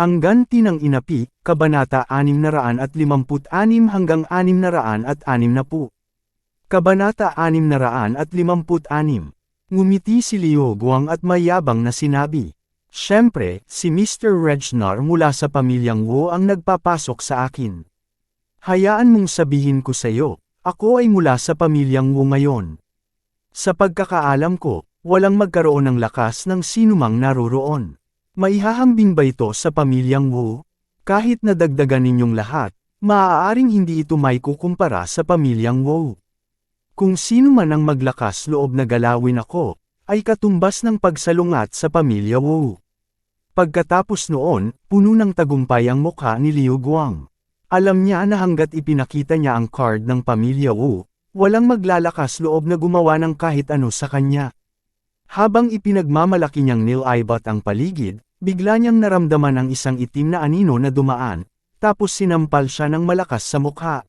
Ang ganti ng inapi, Kabanata 656 hanggang 660. Kabanata 656. Ngumiti si Liu Guang at mayabang na sinabi. Siyempre, si Mr. Regnar mula sa pamilyang Wu ang nagpapasok sa akin. Hayaan mong sabihin ko sa iyo, ako ay mula sa pamilyang Wu ngayon. Sa pagkakaalam ko, walang magkaroon ng lakas ng sinumang naroroon. Maihahambing ba ito sa pamilyang Wu? Kahit na dagdagan ninyong lahat, maaaring hindi ito may kukumpara sa pamilyang Wu. Kung sino man ang maglakas loob na galawin ako, ay katumbas ng pagsalungat sa pamilya Wu. Pagkatapos noon, puno ng tagumpay ang mukha ni Liu Guang. Alam niya na hanggat ipinakita niya ang card ng pamilya Wu, walang maglalakas loob na gumawa ng kahit ano sa kanya. Habang ipinagmamalaki niyang nilaibat ang paligid, bigla niyang naramdaman ang isang itim na anino na dumaan, tapos sinampal siya ng malakas sa mukha.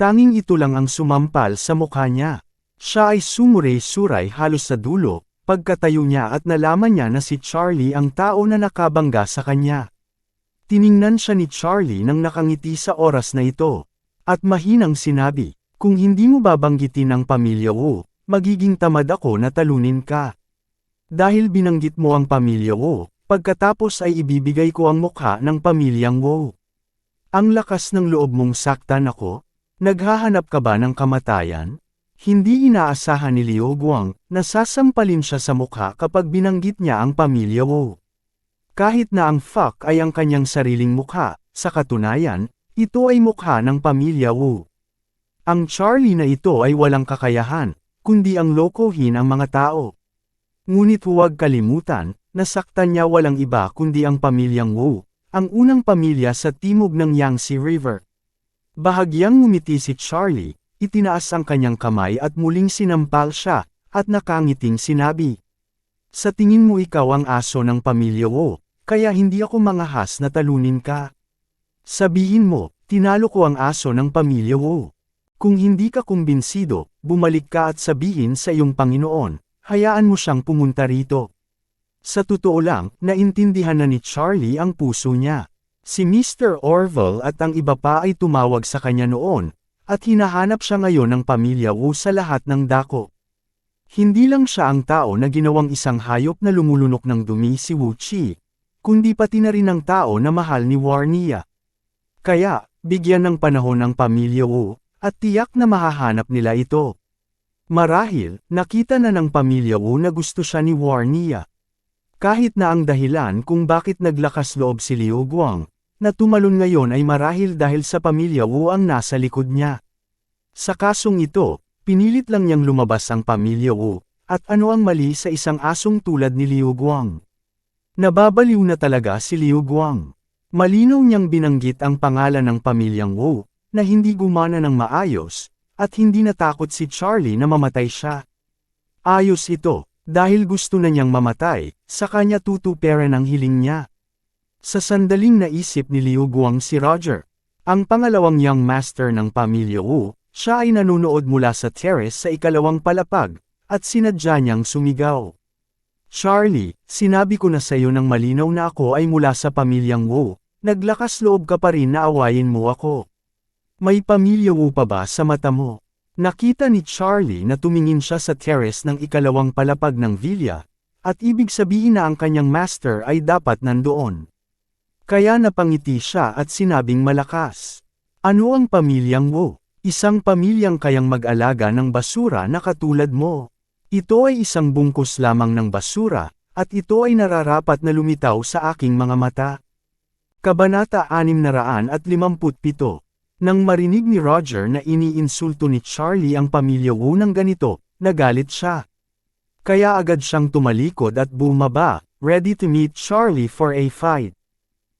Tanging ito lang ang sumampal sa mukha niya. Siya ay sumuray-suray halos sa dulo, pagkatayo niya at nalaman niya na si Charlie ang tao na nakabangga sa kanya. Tiningnan siya ni Charlie nang nakangiti sa oras na ito. At mahinang sinabi, kung hindi mo babanggitin ang pamilya Wu, magiging tamad ako na talunin ka. Dahil binanggit mo ang pamilya Wu, pagkatapos ay ibibigay ko ang mukha ng pamilyang Wu. Ang lakas ng loob mong saktan ako, Naghahanap ka ba ng kamatayan? Hindi inaasahan ni Liu Guang na sasampalin siya sa mukha kapag binanggit niya ang pamilya Wu. Kahit na ang fuck ay ang kanyang sariling mukha, sa katunayan, ito ay mukha ng pamilya Wu. Ang Charlie na ito ay walang kakayahan, kundi ang lokohin ang mga tao. Ngunit huwag kalimutan, nasaktan niya walang iba kundi ang pamilyang Wu, ang unang pamilya sa timog ng Yangtze River. Bahagyang ngumiti si Charlie, itinaas ang kanyang kamay at muling sinampal siya, at nakangiting sinabi. Sa tingin mo ikaw ang aso ng pamilya Wu, kaya hindi ako mangahas na talunin ka. Sabihin mo, tinalo ko ang aso ng pamilya Wu. Kung hindi ka kumbinsido, bumalik ka at sabihin sa iyong Panginoon, hayaan mo siyang pumunta rito. Sa totoo lang, naintindihan na ni Charlie ang puso niya. Si Mr. Orville at ang iba pa ay tumawag sa kanya noon, at hinahanap siya ngayon ng pamilya Wu sa lahat ng dako. Hindi lang siya ang tao na ginawang isang hayop na lumulunok ng dumi si Wu Chi, kundi pati na rin ang tao na mahal ni Warnia. Kaya, bigyan ng panahon ang pamilya Wu, at tiyak na mahahanap nila ito. Marahil, nakita na ng pamilya Wu na gusto siya ni Warnia. Kahit na ang dahilan kung bakit naglakas loob si Liu Guang, na tumalon ngayon ay marahil dahil sa pamilya Wu ang nasa likod niya. Sa kasong ito, pinilit lang niyang lumabas ang pamilya Wu, at ano ang mali sa isang asong tulad ni Liu Guang. Nababaliw na talaga si Liu Guang. Malinaw niyang binanggit ang pangalan ng pamilyang Wu, na hindi gumana ng maayos, at hindi natakot si Charlie na mamatay siya. Ayos ito, dahil gusto na niyang mamatay, sa kanya tutuperan ang hiling niya. Sa sandaling naisip ni Liu Guang si Roger, ang pangalawang young master ng pamilya Wu, siya ay nanonood mula sa terrace sa ikalawang palapag, at sinadya niyang sumigaw. Charlie, sinabi ko na sa iyo ng malinaw na ako ay mula sa pamilyang Wu, naglakas loob ka pa rin na awayin mo ako. May pamilya Wu pa ba sa mata mo? Nakita ni Charlie na tumingin siya sa terrace ng ikalawang palapag ng villa, at ibig sabihin na ang kanyang master ay dapat nandoon. Kaya napangiti siya at sinabing malakas. Ano ang pamilyang Wu? Isang pamilyang kayang mag-alaga ng basura na katulad mo. Ito ay isang bungkus lamang ng basura, at ito ay nararapat na lumitaw sa aking mga mata. Kabanata 657 nang marinig ni Roger na iniinsulto ni Charlie ang pamilya Wu ng ganito, nagalit siya. Kaya agad siyang tumalikod at bumaba, ready to meet Charlie for a fight.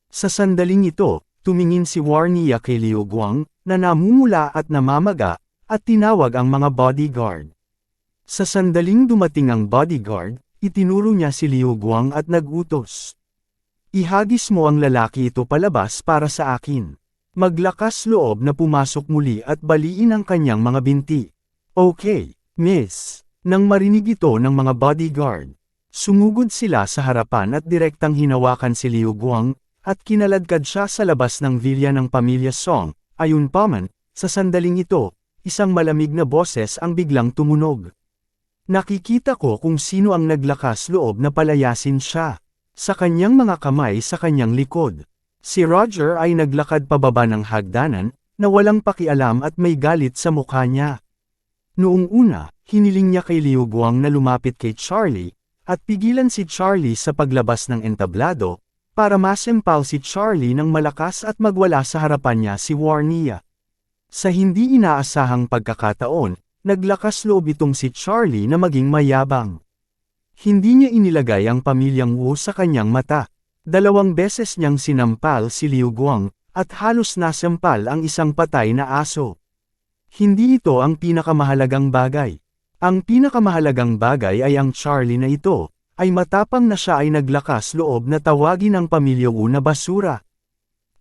Sa sandaling ito, tumingin si Warnia kay Liu Guang, na namumula at namamaga, at tinawag ang mga bodyguard. Sa sandaling dumating ang bodyguard, itinuro niya si Liu Guang at nagutos. Ihagis mo ang lalaki ito palabas para sa akin. Maglakas loob na pumasok muli at baliin ang kanyang mga binti. Okay, miss. Nang marinig ito ng mga bodyguard, sumugod sila sa harapan at direktang hinawakan si Liu Guang, at kinaladkad siya sa labas ng vilya ng pamilya Song, ayun pa man, sa sandaling ito, isang malamig na boses ang biglang tumunog. Nakikita ko kung sino ang naglakas loob na palayasin siya. Sa kanyang mga kamay sa kanyang likod. Si Roger ay naglakad pababa ng hagdanan, na walang pakialam at may galit sa mukha niya. Noong una, hiniling niya kay Liu Guang na lumapit kay Charlie, at pigilan si Charlie sa paglabas ng entablado, para masempal si Charlie ng malakas at magwala sa harapan niya si Warnia. Sa hindi inaasahang pagkakataon, naglakas loob itong si Charlie na maging mayabang. Hindi niya inilagay ang pamilyang Wu sa kanyang mata. Dalawang beses niyang sinampal si Liu Guang, at halos nasampal ang isang patay na aso. Hindi ito ang pinakamahalagang bagay. Ang pinakamahalagang bagay ay ang Charlie na ito, ay matapang na siya ay naglakas loob na tawagin ang pamilya Wu na basura.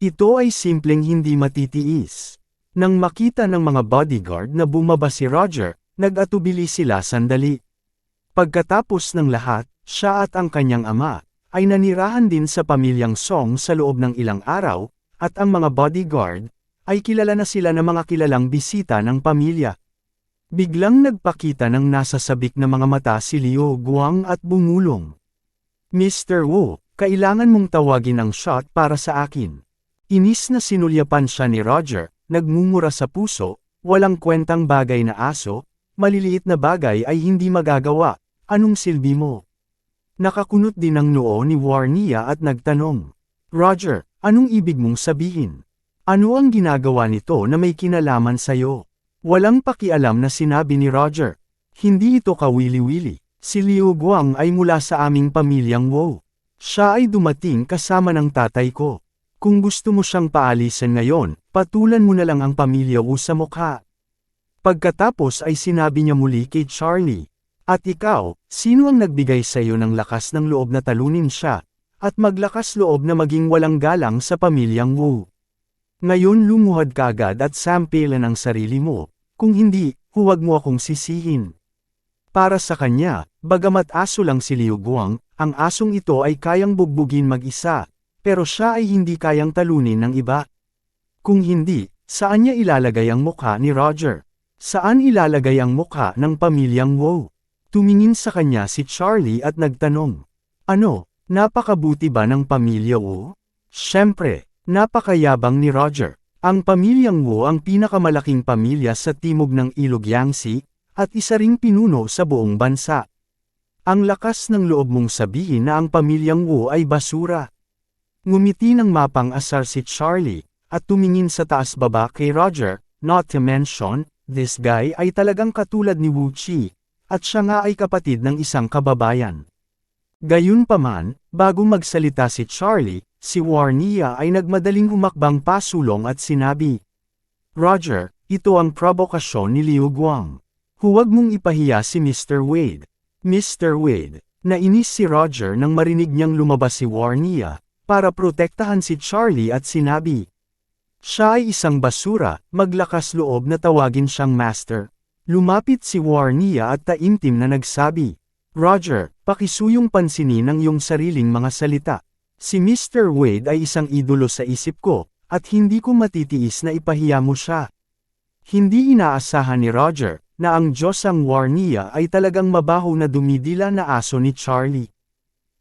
Ito ay simpleng hindi matitiis. Nang makita ng mga bodyguard na bumaba si Roger, nag-atubili sila sandali. Pagkatapos ng lahat, siya at ang kanyang ama, ay nanirahan din sa pamilyang Song sa loob ng ilang araw, at ang mga bodyguard, ay kilala na sila na mga kilalang bisita ng pamilya. Biglang nagpakita ng nasa sabik na mga mata si Liu Guang at bumulong. Mr. Wu, kailangan mong tawagin ang shot para sa akin. Inis na sinulyapan siya ni Roger, nagmumura sa puso, walang kwentang bagay na aso, maliliit na bagay ay hindi magagawa, anong silbi mo? Nakakunot din ang noo ni Warnia at nagtanong. Roger, anong ibig mong sabihin? Ano ang ginagawa nito na may kinalaman sa'yo? Walang pakialam na sinabi ni Roger. Hindi ito kawili-wili. Si Liu Guang ay mula sa aming pamilyang Wu. Siya ay dumating kasama ng tatay ko. Kung gusto mo siyang paalisan ngayon, patulan mo na lang ang pamilya Wu sa mukha. Pagkatapos ay sinabi niya muli kay Charlie. At ikaw, sino ang nagbigay sa iyo ng lakas ng loob na talunin siya, at maglakas loob na maging walang galang sa pamilyang Wu? Ngayon lumuhad ka agad at sampilan ang sarili mo, kung hindi, huwag mo akong sisihin. Para sa kanya, bagamat aso lang si Liu Guang, ang asong ito ay kayang bugbugin mag-isa, pero siya ay hindi kayang talunin ng iba. Kung hindi, saan niya ilalagay ang mukha ni Roger? Saan ilalagay ang mukha ng pamilyang Wu? Tumingin sa kanya si Charlie at nagtanong. Ano, napakabuti ba ng pamilya Wu? Siyempre, Napakayabang ni Roger. Ang pamilyang Wu ang pinakamalaking pamilya sa timog ng Ilog Yangtze, at isa ring pinuno sa buong bansa. Ang lakas ng loob mong sabihin na ang pamilyang Wu ay basura. Ngumiti ng mapang asar si Charlie, at tumingin sa taas baba kay Roger, not to mention, this guy ay talagang katulad ni Wu Chi, at siya nga ay kapatid ng isang kababayan. Gayunpaman, bago magsalita si Charlie, Si Warnia ay nagmadaling humakbang pasulong at sinabi, Roger, ito ang provokasyon ni Liu Guang. Huwag mong ipahiya si Mr. Wade. Mr. Wade, nainis si Roger nang marinig niyang lumabas si Warnia, para protektahan si Charlie at sinabi, siya ay isang basura, maglakas loob na tawagin siyang master. Lumapit si Warnia at taimtim na nagsabi, Roger, pakisuyong pansinin ang iyong sariling mga salita. Si Mr. Wade ay isang idolo sa isip ko, at hindi ko matitiis na ipahiya mo siya. Hindi inaasahan ni Roger, na ang Diyos Warnia ay talagang mabaho na dumidila na aso ni Charlie.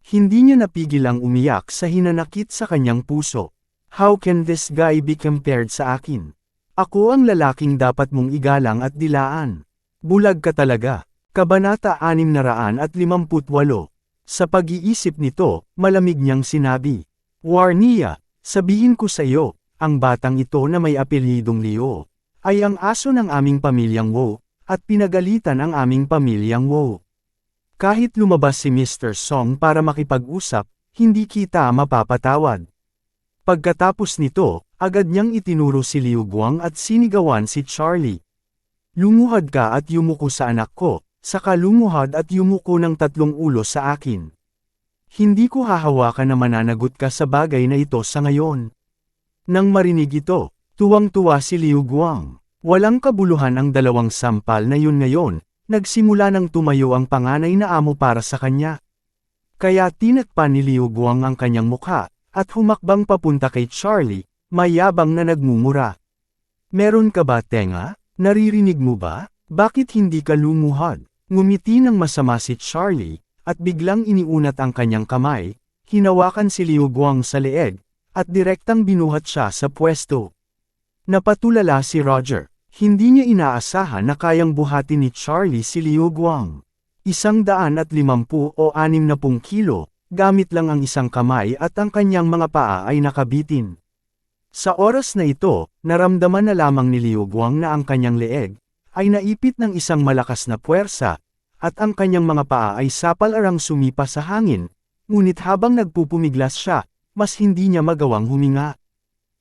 Hindi niya napigil ang umiyak sa hinanakit sa kanyang puso. How can this guy be compared sa akin? Ako ang lalaking dapat mong igalang at dilaan. Bulag ka talaga. Kabanata 658 sa pag-iisip nito, malamig niyang sinabi. Warnia, sabihin ko sa iyo, ang batang ito na may apelyidong Leo, ay ang aso ng aming pamilyang Wo, at pinagalitan ang aming pamilyang Wo. Kahit lumabas si Mr. Song para makipag-usap, hindi kita mapapatawad. Pagkatapos nito, agad niyang itinuro si Liu Guang at sinigawan si Charlie. Lumuhad ka at yumuko sa anak ko, saka lumuhad at yumuko ng tatlong ulo sa akin. Hindi ko hahawakan na mananagot ka sa bagay na ito sa ngayon. Nang marinig ito, tuwang-tuwa si Liu Guang. Walang kabuluhan ang dalawang sampal na yun ngayon, nagsimula nang tumayo ang panganay na amo para sa kanya. Kaya tinakpan ni Liu Guang ang kanyang mukha, at humakbang papunta kay Charlie, mayabang na nagmumura. Meron ka ba tenga? Naririnig mo ba? Bakit hindi ka lumuhad? Ngumiti ng masama si Charlie, at biglang iniunat ang kanyang kamay, hinawakan si Liu Guang sa leeg, at direktang binuhat siya sa pwesto. Napatulala si Roger. Hindi niya inaasahan na kayang buhatin ni Charlie si Liu Guang. Isang daan at limampu o anim na pung kilo, gamit lang ang isang kamay at ang kanyang mga paa ay nakabitin. Sa oras na ito, naramdaman na lamang ni Liu Guang na ang kanyang leeg, ay naipit ng isang malakas na puwersa, at ang kanyang mga paa ay sapal-arang sumipa sa hangin, ngunit habang nagpupumiglas siya, mas hindi niya magawang huminga.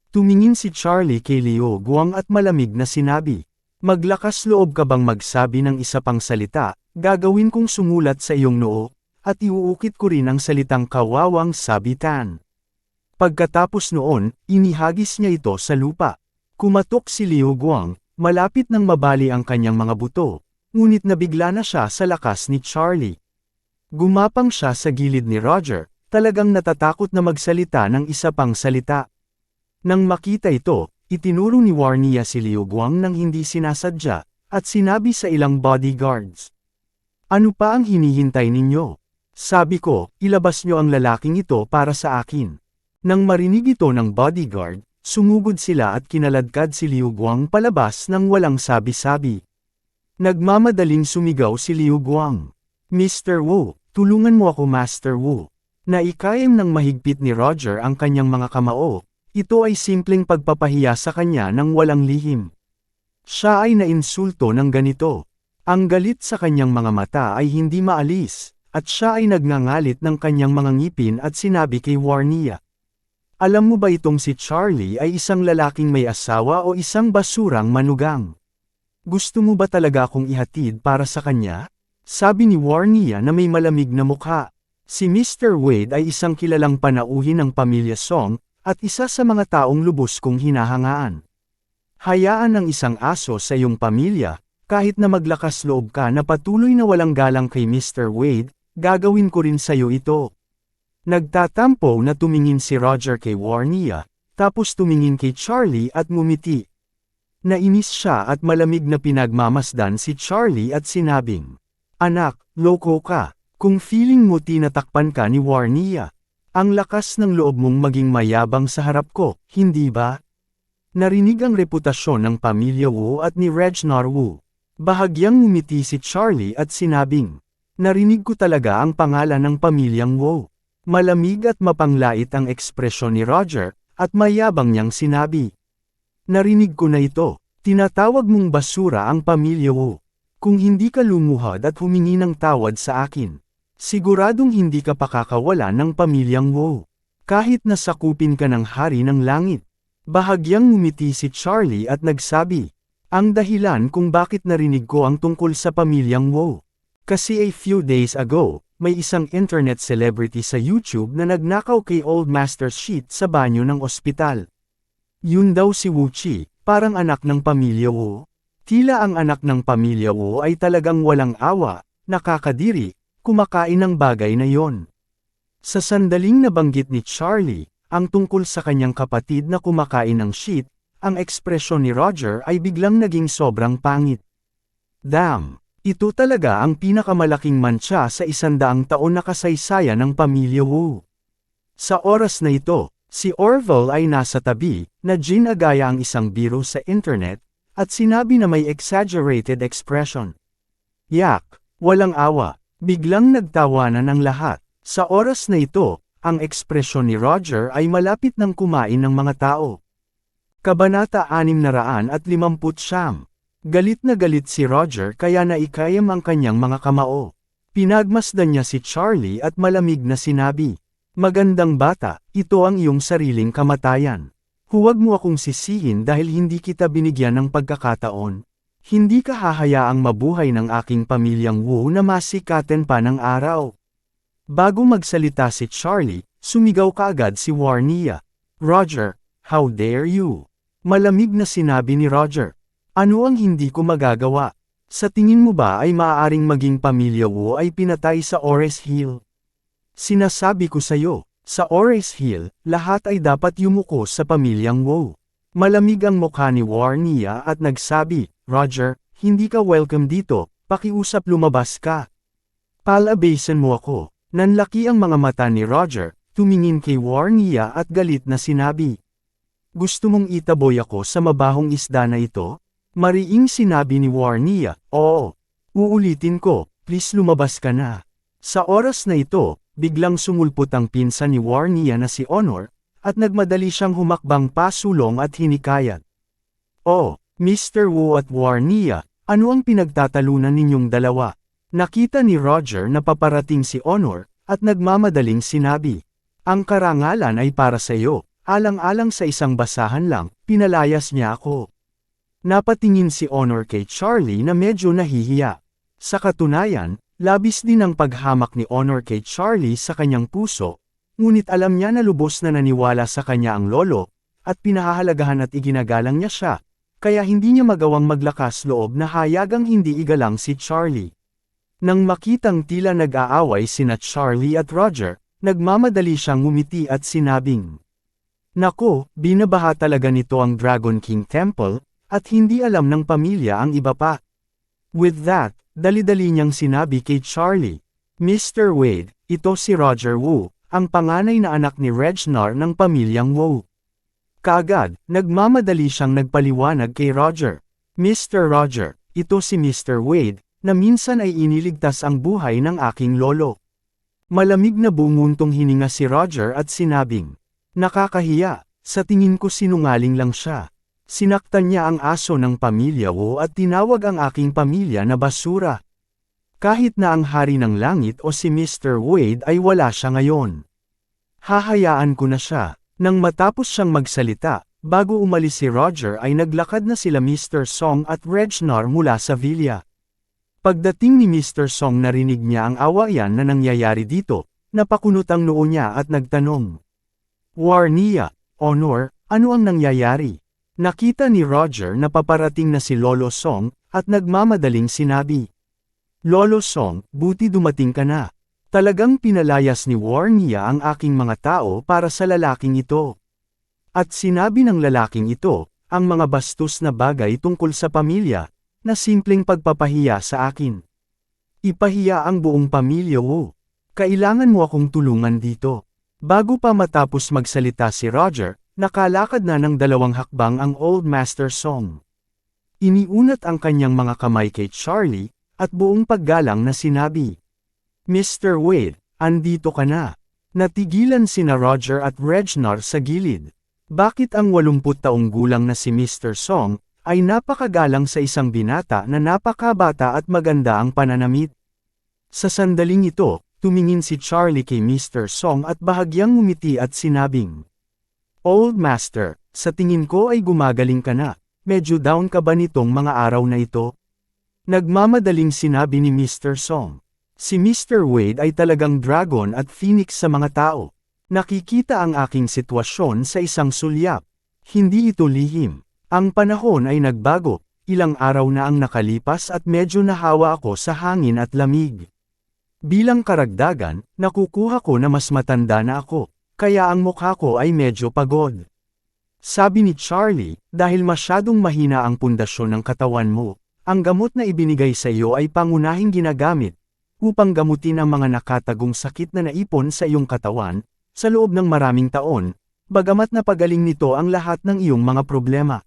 Tumingin si Charlie kay Leo Guang at malamig na sinabi, Maglakas loob ka bang magsabi ng isa pang salita, gagawin kong sumulat sa iyong noo, at iuukit ko rin ang salitang kawawang sabitan. Pagkatapos noon, inihagis niya ito sa lupa. Kumatok si Leo Guang, malapit nang mabali ang kanyang mga buto, ngunit nabigla na siya sa lakas ni Charlie. Gumapang siya sa gilid ni Roger, talagang natatakot na magsalita ng isa pang salita. Nang makita ito, itinuro ni Warnia si Liu Guang nang hindi sinasadya, at sinabi sa ilang bodyguards. Ano pa ang hinihintay ninyo? Sabi ko, ilabas nyo ang lalaking ito para sa akin. Nang marinig ito ng bodyguard, sumugod sila at kinaladkad si Liu Guang palabas nang walang sabi-sabi. Nagmamadaling sumigaw si Liu Guang. Mr. Wu, tulungan mo ako Master Wu. Naikayam ng mahigpit ni Roger ang kanyang mga kamao, ito ay simpleng pagpapahiya sa kanya ng walang lihim. Siya ay nainsulto ng ganito. Ang galit sa kanyang mga mata ay hindi maalis, at siya ay nagngangalit ng kanyang mga ngipin at sinabi kay Warnia. Alam mo ba itong si Charlie ay isang lalaking may asawa o isang basurang manugang? Gusto mo ba talaga akong ihatid para sa kanya? Sabi ni Warnia na may malamig na mukha. Si Mr. Wade ay isang kilalang panauhin ng pamilya Song, at isa sa mga taong lubos kong hinahangaan. Hayaan ng isang aso sa iyong pamilya, kahit na maglakas loob ka na patuloy na walang galang kay Mr. Wade, gagawin ko rin sa iyo ito. Nagtatampo na tumingin si Roger kay Warnia, tapos tumingin kay Charlie at ngumiti. Nainis siya at malamig na pinagmamasdan si Charlie at sinabing, Anak, loko ka, kung feeling mo tinatakpan ka ni Warnia. Ang lakas ng loob mong maging mayabang sa harap ko, hindi ba? Narinig ang reputasyon ng pamilya Wu at ni Regnor Wu. Bahagyang ngumiti si Charlie at sinabing, Narinig ko talaga ang pangalan ng pamilyang Wu. Malamig at mapanglait ang ekspresyon ni Roger, at mayabang niyang sinabi. Narinig ko na ito, tinatawag mong basura ang pamilya Wu. Kung hindi ka lumuhad at humingi ng tawad sa akin, Siguradong hindi ka pakakawala ng pamilyang Wu. Kahit nasakupin ka ng hari ng langit. Bahagyang ngumiti si Charlie at nagsabi, ang dahilan kung bakit narinig ko ang tungkol sa pamilyang Wu. Kasi a few days ago, may isang internet celebrity sa YouTube na nagnakaw kay Old Master Sheet sa banyo ng ospital. Yun daw si Wu Chi, parang anak ng pamilya Wu. Tila ang anak ng pamilya Wu ay talagang walang awa, nakakadiri, kumakain ng bagay na yon. Sa sandaling nabanggit ni Charlie, ang tungkol sa kanyang kapatid na kumakain ng shit, ang ekspresyon ni Roger ay biglang naging sobrang pangit. Damn! Ito talaga ang pinakamalaking mancha sa isandaang taon na kasaysayan ng pamilya Wu. Sa oras na ito, si Orville ay nasa tabi, na ginagaya ang isang biro sa internet, at sinabi na may exaggerated expression. Yak, walang awa, Biglang nagtawanan ang lahat. Sa oras na ito, ang ekspresyon ni Roger ay malapit ng kumain ng mga tao. Kabanata 650 Galit na galit si Roger kaya naikayam ang kanyang mga kamao. Pinagmasdan niya si Charlie at malamig na sinabi, Magandang bata, ito ang iyong sariling kamatayan. Huwag mo akong sisihin dahil hindi kita binigyan ng pagkakataon. Hindi ka hahayaang mabuhay ng aking pamilyang Wu na masikaten pa ng araw. Bago magsalita si Charlie, sumigaw kaagad si Warnia. Roger, how dare you? Malamig na sinabi ni Roger. Ano ang hindi ko magagawa? Sa tingin mo ba ay maaaring maging pamilya Wu ay pinatay sa Ores Hill? Sinasabi ko sa'yo, sa Ores Hill, lahat ay dapat yumuko sa pamilyang Wu. Malamig ang mukha ni Warnia at nagsabi, Roger, hindi ka welcome dito, pakiusap lumabas ka. Palabasan mo ako. Nanlaki ang mga mata ni Roger, tumingin kay Warnia at galit na sinabi. Gusto mong itaboy ako sa mabahong isda na ito? Mariing sinabi ni Warnia, oo. Uulitin ko, please lumabas ka na. Sa oras na ito, biglang sumulpot ang pinsan ni Warnia na si Honor, at nagmadali siyang humakbang pasulong at hinikayat. Oh, Mr. Wu at Warnia, ano ang pinagtatalunan ninyong dalawa? Nakita ni Roger na paparating si Honor, at nagmamadaling sinabi. Ang karangalan ay para sa iyo, alang-alang sa isang basahan lang, pinalayas niya ako. Napatingin si Honor kay Charlie na medyo nahihiya. Sa katunayan, labis din ang paghamak ni Honor kay Charlie sa kanyang puso, ngunit alam niya na lubos na naniwala sa kanya ang lolo, at pinahahalagahan at iginagalang niya siya, kaya hindi niya magawang maglakas loob na hayagang hindi igalang si Charlie. Nang makitang tila nag-aaway sina Charlie at Roger, nagmamadali siyang ngumiti at sinabing, Nako, binabaha talaga nito ang Dragon King Temple, at hindi alam ng pamilya ang iba pa. With that, dali-dali niyang sinabi kay Charlie, Mr. Wade, ito si Roger Wu, ang panganay na anak ni Regnar ng pamilyang Wu. Kaagad, nagmamadali siyang nagpaliwanag kay Roger. Mr. Roger, ito si Mr. Wade, na minsan ay iniligtas ang buhay ng aking lolo. Malamig na bunguntong hininga si Roger at sinabing, Nakakahiya, sa tingin ko sinungaling lang siya. Sinaktan niya ang aso ng pamilya ko at tinawag ang aking pamilya na basura. Kahit na ang hari ng langit o si Mr. Wade ay wala siya ngayon. Hahayaan ko na siya. Nang matapos siyang magsalita, bago umalis si Roger ay naglakad na sila Mr. Song at Regnar mula sa villa. Pagdating ni Mr. Song narinig niya ang awayan na nangyayari dito, napakunot ang noo niya at nagtanong. Warnia, Honor, ano ang nangyayari? Nakita ni Roger na paparating na si Lolo Song, at nagmamadaling sinabi. Lolo Song, buti dumating ka na. Talagang pinalayas ni Warnia ang aking mga tao para sa lalaking ito. At sinabi ng lalaking ito, ang mga bastos na bagay tungkol sa pamilya, na simpleng pagpapahiya sa akin. Ipahiya ang buong pamilya mo. Kailangan mo akong tulungan dito. Bago pa matapos magsalita si Roger, nakalakad na ng dalawang hakbang ang Old Master Song. Iniunat ang kanyang mga kamay kay Charlie, at buong paggalang na sinabi. Mr. Wade, andito ka na. Natigilan sina Roger at Regnar sa gilid. Bakit ang 80 taong gulang na si Mr. Song, ay napakagalang sa isang binata na napakabata at maganda ang pananamit? Sa sandaling ito, tumingin si Charlie kay Mr. Song at bahagyang ngumiti at sinabing, Old Master, sa tingin ko ay gumagaling ka na, medyo down ka ba nitong mga araw na ito? Nagmamadaling sinabi ni Mr. Song. Si Mr. Wade ay talagang dragon at phoenix sa mga tao. Nakikita ang aking sitwasyon sa isang sulyap. Hindi ito lihim. Ang panahon ay nagbago, ilang araw na ang nakalipas at medyo nahawa ako sa hangin at lamig. Bilang karagdagan, nakukuha ko na mas matanda na ako, kaya ang mukha ko ay medyo pagod. Sabi ni Charlie, dahil masyadong mahina ang pundasyon ng katawan mo, ang gamot na ibinigay sa iyo ay pangunahing ginagamit, upang gamutin ang mga nakatagong sakit na naipon sa iyong katawan, sa loob ng maraming taon, bagamat napagaling nito ang lahat ng iyong mga problema.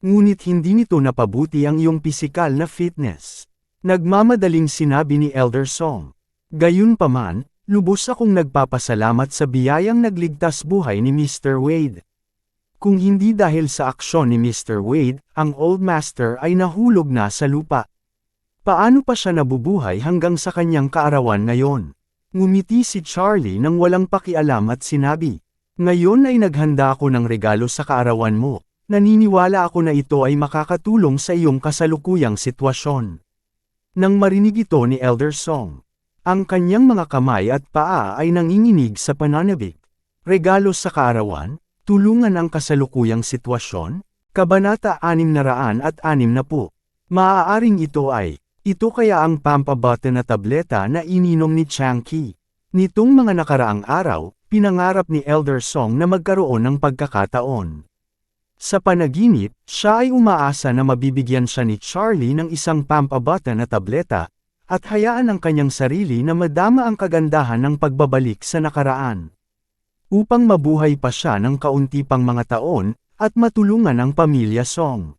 Ngunit hindi nito napabuti ang iyong pisikal na fitness. Nagmamadaling sinabi ni Elder Song. Gayunpaman, lubos akong nagpapasalamat sa biyayang nagligtas buhay ni Mr. Wade. Kung hindi dahil sa aksyon ni Mr. Wade, ang Old Master ay nahulog na sa lupa. Paano pa siya nabubuhay hanggang sa kanyang kaarawan ngayon? Ngumiti si Charlie nang walang pakialam at sinabi, Ngayon ay naghanda ako ng regalo sa kaarawan mo. Naniniwala ako na ito ay makakatulong sa iyong kasalukuyang sitwasyon. Nang marinig ito ni Elder Song, ang kanyang mga kamay at paa ay nanginginig sa pananabik. Regalo sa kaarawan, tulungan ang kasalukuyang sitwasyon, Kabanata 600 at 6 na po. Maaaring ito ay, ito kaya ang pampabote na tableta na ininom ni Changki. Nitong mga nakaraang araw, pinangarap ni Elder Song na magkaroon ng pagkakataon. Sa panaginip, siya ay umaasa na mabibigyan siya ni Charlie ng isang pampabata na tableta, at hayaan ang kanyang sarili na madama ang kagandahan ng pagbabalik sa nakaraan. Upang mabuhay pa siya ng kaunti pang mga taon, at matulungan ang pamilya Song.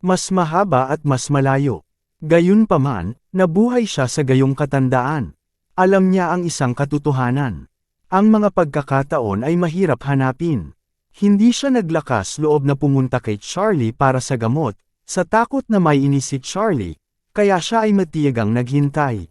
Mas mahaba at mas malayo. Gayunpaman, nabuhay siya sa gayong katandaan. Alam niya ang isang katotohanan. Ang mga pagkakataon ay mahirap hanapin. Hindi siya naglakas loob na pumunta kay Charlie para sa gamot, sa takot na may inis Charlie, kaya siya ay matiyagang naghintay.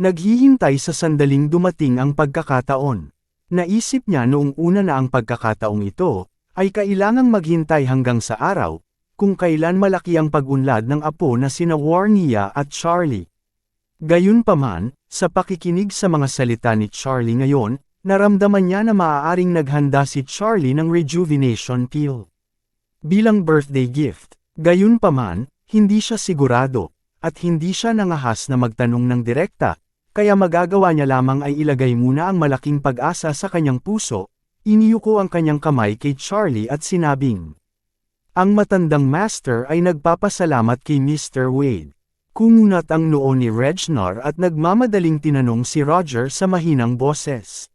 Naghihintay sa sandaling dumating ang pagkakataon. Naisip niya noong una na ang pagkakataong ito, ay kailangang maghintay hanggang sa araw, kung kailan malaki ang pag-unlad ng apo na sina Warnia at Charlie. Gayunpaman, sa pakikinig sa mga salita ni Charlie ngayon, Naramdaman niya na maaaring naghanda si Charlie ng rejuvenation pill. Bilang birthday gift, gayunpaman, hindi siya sigurado, at hindi siya nangahas na magtanong ng direkta, kaya magagawa niya lamang ay ilagay muna ang malaking pag-asa sa kanyang puso, iniyuko ang kanyang kamay kay Charlie at sinabing. Ang matandang master ay nagpapasalamat kay Mr. Wade. Kumunat ang noo ni Regnor at nagmamadaling tinanong si Roger sa mahinang boses.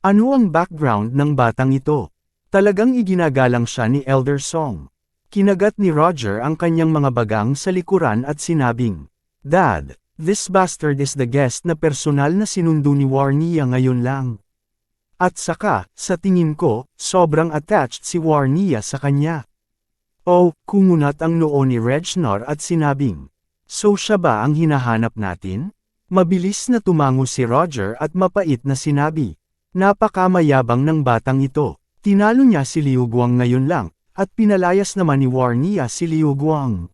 Ano ang background ng batang ito? Talagang iginagalang siya ni Elder Song. Kinagat ni Roger ang kanyang mga bagang sa likuran at sinabing, Dad, this bastard is the guest na personal na sinundo ni Warnia ngayon lang. At saka, sa tingin ko, sobrang attached si Warnia sa kanya. Oh, kumunat ang noo ni Regnor at sinabing, So siya ba ang hinahanap natin? Mabilis na tumango si Roger at mapait na sinabi, Napakamayabang ng batang ito. Tinalo niya si Liu Guang ngayon lang, at pinalayas naman ni Warnia si Liu Guang.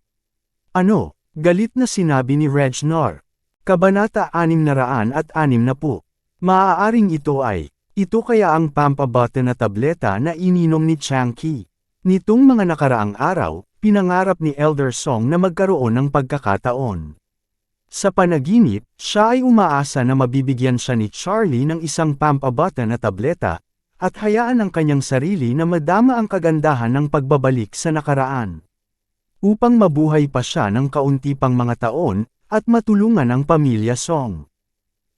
Ano? Galit na sinabi ni Regnor. Kabanata 600 at 6 na po. Maaaring ito ay, ito kaya ang pampabote na tableta na ininom ni Changki. Nitong mga nakaraang araw, pinangarap ni Elder Song na magkaroon ng pagkakataon. Sa panaginip, siya ay umaasa na mabibigyan siya ni Charlie ng isang pampabata na tableta, at hayaan ang kanyang sarili na madama ang kagandahan ng pagbabalik sa nakaraan. Upang mabuhay pa siya ng kaunti pang mga taon, at matulungan ang pamilya Song.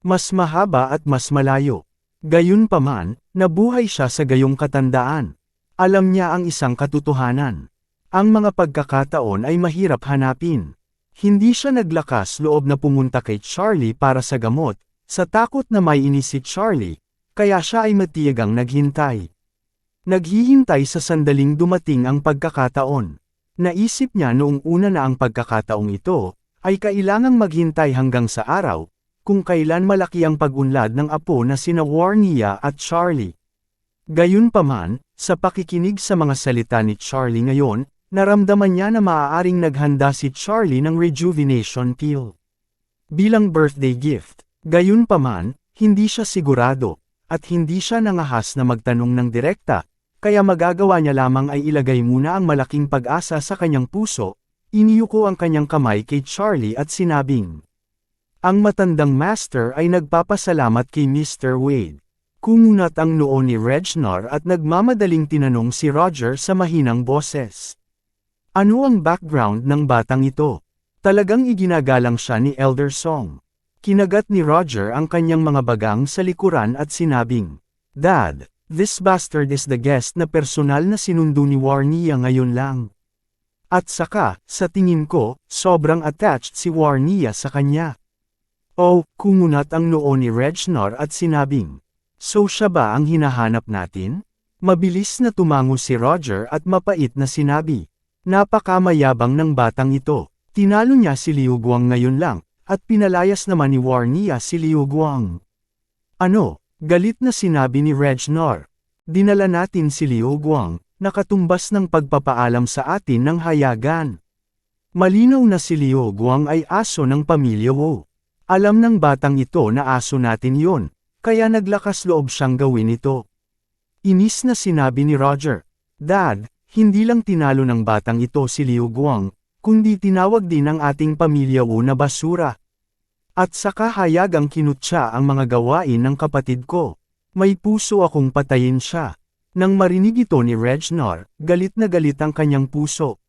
Mas mahaba at mas malayo. Gayunpaman, nabuhay siya sa gayong katandaan. Alam niya ang isang katotohanan. Ang mga pagkakataon ay mahirap hanapin. Hindi siya naglakas loob na pumunta kay Charlie para sa gamot, sa takot na may inis si Charlie, kaya siya ay matiyagang naghintay. Naghihintay sa sandaling dumating ang pagkakataon. Naisip niya noong una na ang pagkakataong ito, ay kailangang maghintay hanggang sa araw, kung kailan malaki ang pag-unlad ng apo na sina Warnia at Charlie. Gayunpaman, sa pakikinig sa mga salita ni Charlie ngayon, Naramdaman niya na maaaring naghanda si Charlie ng rejuvenation pill. Bilang birthday gift, gayunpaman, hindi siya sigurado, at hindi siya nangahas na magtanong ng direkta, kaya magagawa niya lamang ay ilagay muna ang malaking pag-asa sa kanyang puso, iniyuko ang kanyang kamay kay Charlie at sinabing. Ang matandang master ay nagpapasalamat kay Mr. Wade. Kumunat ang noo ni Regnor at nagmamadaling tinanong si Roger sa mahinang boses. Ano ang background ng batang ito? Talagang iginagalang siya ni Elder Song. Kinagat ni Roger ang kanyang mga bagang sa likuran at sinabing, Dad, this bastard is the guest na personal na sinundo ni Warnia ngayon lang. At saka, sa tingin ko, sobrang attached si Warnia sa kanya. Oh, kumunat ang noo ni Regnor at sinabing, So siya ba ang hinahanap natin? Mabilis na tumango si Roger at mapait na sinabi, Napakamayabang ng batang ito. Tinalo niya si Liu Guang ngayon lang, at pinalayas naman ni Warnia si Liu Guang. Ano? Galit na sinabi ni Regnor. Dinala natin si Liu Guang, nakatumbas ng pagpapaalam sa atin ng hayagan. Malinaw na si Liu Guang ay aso ng pamilya Wu. Alam ng batang ito na aso natin yon, kaya naglakas loob siyang gawin ito. Inis na sinabi ni Roger, Dad, hindi lang tinalo ng batang ito si Liu Guang, kundi tinawag din ang ating pamilya Wu na basura. At saka hayagang kinutya ang mga gawain ng kapatid ko. May puso akong patayin siya. Nang marinig ito ni Regnor, galit na galit ang kanyang puso.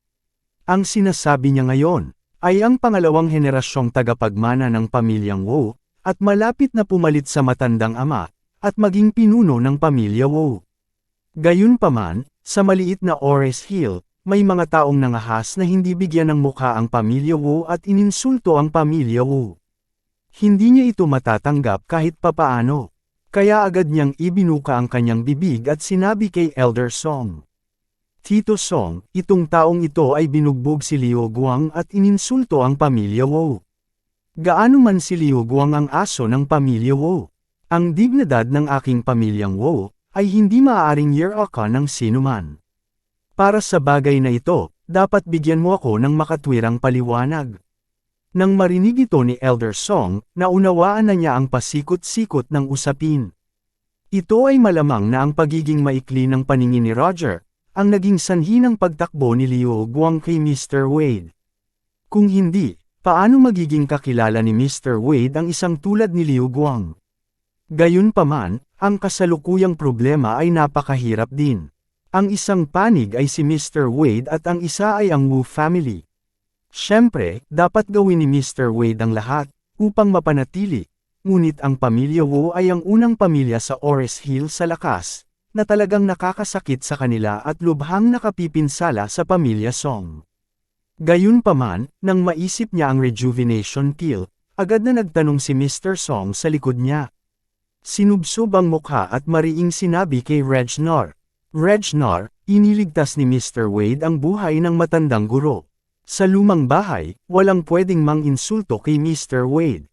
Ang sinasabi niya ngayon, ay ang pangalawang henerasyong tagapagmana ng pamilyang Wu, at malapit na pumalit sa matandang ama, at maging pinuno ng pamilya Wu. Gayunpaman, sa maliit na Ores Hill, may mga taong nangahas na hindi bigyan ng mukha ang pamilya Wu at ininsulto ang pamilya Wu. Hindi niya ito matatanggap kahit papaano. Kaya agad niyang ibinuka ang kanyang bibig at sinabi kay Elder Song. Tito Song, itong taong ito ay binugbog si Liu Guang at ininsulto ang pamilya Wu. Gaano man si Liu Guang ang aso ng pamilya Wu. Ang dignidad ng aking pamilyang Wu, ay hindi maaaring year-aka ng sinuman. Para sa bagay na ito, dapat bigyan mo ako ng makatwirang paliwanag. Nang marinig ito ni Elder Song, naunawaan na niya ang pasikot-sikot ng usapin. Ito ay malamang na ang pagiging maikli ng paningin ni Roger, ang naging sanhi ng pagtakbo ni Liu Guang kay Mr. Wade. Kung hindi, paano magiging kakilala ni Mr. Wade ang isang tulad ni Liu Guang? Gayunpaman, ang kasalukuyang problema ay napakahirap din. Ang isang panig ay si Mr. Wade at ang isa ay ang Wu family. Siyempre, dapat gawin ni Mr. Wade ang lahat, upang mapanatili. Ngunit ang pamilya Wu ay ang unang pamilya sa Ores Hill sa lakas, na talagang nakakasakit sa kanila at lubhang nakapipinsala sa pamilya Song. Gayunpaman, nang maisip niya ang rejuvenation pill, agad na nagtanong si Mr. Song sa likod niya. Sinubsob ang mukha at mariing sinabi kay Regnor. Regnor, iniligtas ni Mr. Wade ang buhay ng matandang guro. Sa lumang bahay, walang pwedeng mang-insulto kay Mr. Wade.